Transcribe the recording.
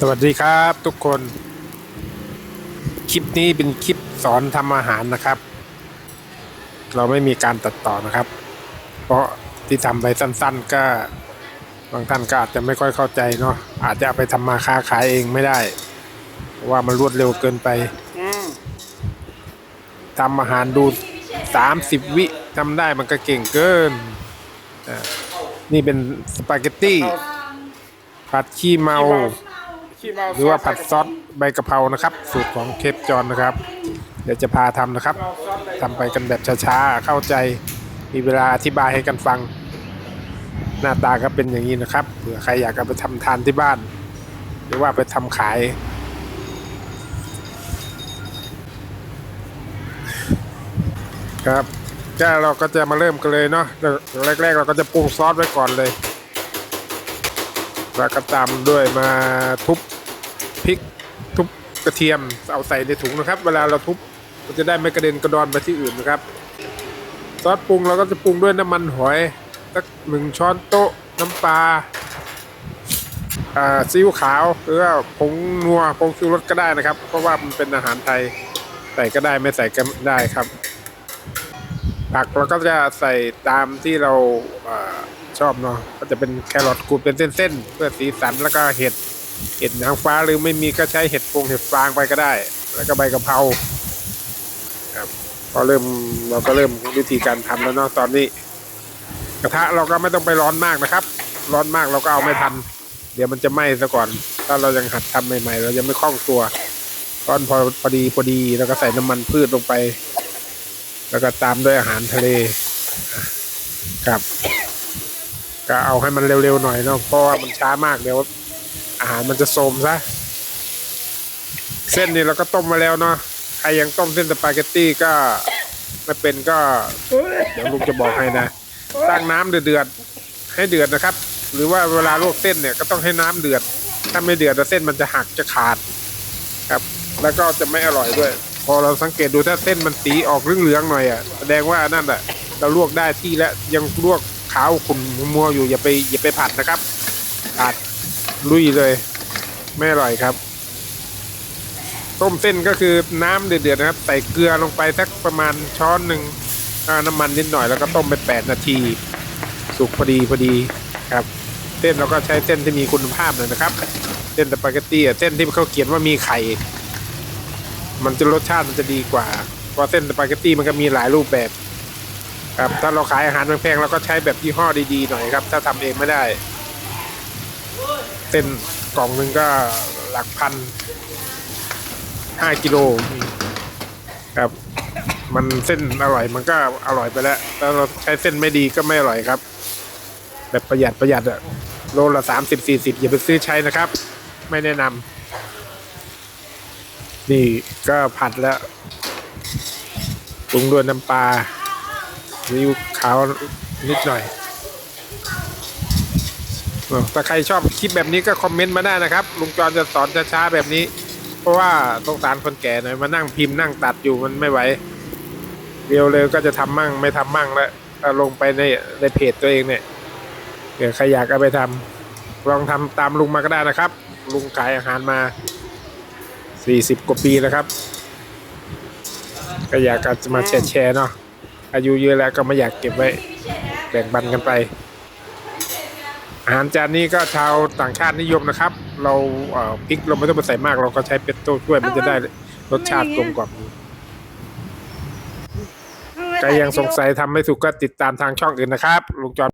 สวัสดีครับทุกคน คลิปนี้เป็นคลิปสอนทำอาหารนะครับ เราไม่มีการตัดต่อนะครับ เพราะที่ทำไปสั้น ๆ ก็บางท่านก็อาจจะไม่ค่อยเข้าใจเนาะอาจจะเอาไปทำมาค้าขายเองไม่ได้เพราะว่ามันรวดเร็วเกินไปทำอาหารดู30วิทำได้มันก็เก่งเกินนี่เป็นสปาเกตตี้ผัดขี้เมาขี้เมา หรือว่าผัดซอสใบกะเพรานะครับ สูตรของเคฟจอนนะครับ เดี๋ยวจะพาทำนะครับทำไปกันแบบช้าๆเข้าใจมีเวลาอธิบายให้กันฟัง หน้าตาก็เป็นอย่างนี้นะครับเผื่อใครอยากเอาไปทำทานที่บ้าน หรือว่าไปทำขายครับก็เราก็จะมาเริ่มกันเลยเนาะแรก ๆ เราก็จะปรุงซอสไว้ก่อนเลย แล้วก็ตามด้วยมาทุบ ทุบกระเทียมเอาใส่ในถุงนะครับ เวลาเราทุบมันจะได้ไม่กระเด็นกระดอนไปที่อื่นนะครับ ซอสปรุงเราก็จะปรุงด้วยน้ำมันหอยสักหนึ่งช้อนโต๊ะน้ำปลาซีอิ๊วขาวหรือว่าผงนัวผงชูรสก็ได้นะครับ เพราะว่ามันเป็นอาหารไทยใส่ก็ได้ไม่ใส่ก็ได้ครับผักเราก็จะใส่ตามที่เราอาชอบเนาะก็จะเป็นแครอทขูดเป็นเส้นๆเพื่อสีสันแล้วก็เห็ด เห็ดนางฟ้าหรือไม่มีก็ใช้เห็ดฟงเห็ดฟางไปก็ได้ แล้วก็ใบกะเพราครับพอเริ่มเราก็เริ่มวิธีการทำแล้วเนาะตอนนี้ กระทะเราก็ไม่ต้องไปร้อนมากนะครับ ร้อนมากเราก็เอาไม่ทัน เดี๋ยวมันจะไหม้ซะก่อน ถ้าเรายังหัดทำใหม่ๆ เรายังไม่คล่องตัวร้อนพอพอดีพอดีแล้วก็ใส่น้ำมันพืชลงไป แล้วก็ตามด้วยอาหารทะเลครับ ก็เอาให้มันเร็วๆหน่อยเนาะเพราะว่ามันช้ามากเดี๋ยว อาหารมันจะโทมซะ เส้นนี้เราก็ต้มมาแล้วเนาะใครยังต้มเส้นสปาเกตตี้ก็ไม่เป็นก็ เดี๋ยวลุงจะบอกให้นะตั้งน้ำเดือดๆให้เดือดนะครับ หรือว่าเวลาลวกเส้นเนี่ยก็ต้องให้น้ำเดือด ถ้าไม่เดือดแล้วเส้นมันจะหักจะขาดครับ แล้วก็จะไม่อร่อยด้วย พอเราสังเกตดูถ้าเส้นมันสีออกเหลืองๆหน่อยอะแสดงว่านั่นแหละเราลวกได้ที่แล้วยังลวกขาวขุ่นมัวอยู่อย่าไปอย่าไปผัดนะครับผัด ลุยเลย ไม่อร่อยครับ ต้มเส้นก็คือน้ำเดือดๆนะครับ ใส่เกลือลงไปสักประมาณช้อนหนึ่งน้ำมันนิดหน่อยแล้วก็ต้มไปแปดนาที สุกพอดีพอดีครับ เส้นเราก็ใช้เส้นที่มีคุณภาพหน่อยนะครับ เส้นสปาเกตตี้เส้นที่เขาเขียนว่ามีไข่ มันจะรสชาติมันจะดีกว่าเพราะเส้นสปาเกตตี้มันก็มีหลายรูปแบบครับถ้าเราขายอาหารแพงๆเราก็ใช้แบบยี่ห้อดีๆหน่อยครับ ถ้าทำเองไม่ได้ ส้นกล่องหนึ่งก็หลักพันห้ากิโลครับ มันเส้นอร่อยมันก็อร่อยไปแล้วถ้าเราใช้เส้นไม่ดีก็ไม่อร่อยครับ แบบประหยัดประหยัดอะโลละสามสิบสี่สิบอย่าไปซื้อใช้นะครับ ไม่แนะนำนี่ก็ผัดแล้วปรุงด้วยน้ำปลาซีอิ๊วขาวนิดหน่อย ถ้าใครชอบคลิปแบบนี้ก็คอมเมนต์มาได้นะครับ ลุงจอนจะสอนช้าๆแบบนี้ เพราะว่าสงสารคนแก่หน่อยมานั่งพิมพ์นั่งตัดอยู่มันไม่ไหวเร็วๆก็จะทำมั่งไม่ทำมั่งแล้วเอาลงไปในในเพจตัวเองเนี่ยเดี๋ยวใครอยากเอาไปทำลองทำตามลุงมาก็ได้นะครับ ลุงขายอาหารมา40กว่าปีแล้วครับก็อยากจะมาแชร์แชร์ๆเนาะอายุเยอะแล้วก็ไม่อยากเก็บไว้แบ่งปันกันไป อาหารจานนี้ก็ชาวต่างชาตินิยมนะครับ เราเอ่อพริกเราไม่ต้องไปใส่มาก เราก็ใช้เป็ดโต้ช่วยมันจะได้รสชาติกลมกล่อมใครยังสงสัยทำไม่ถูกก็ติดตามทางช่องอื่นนะครับลุงจอน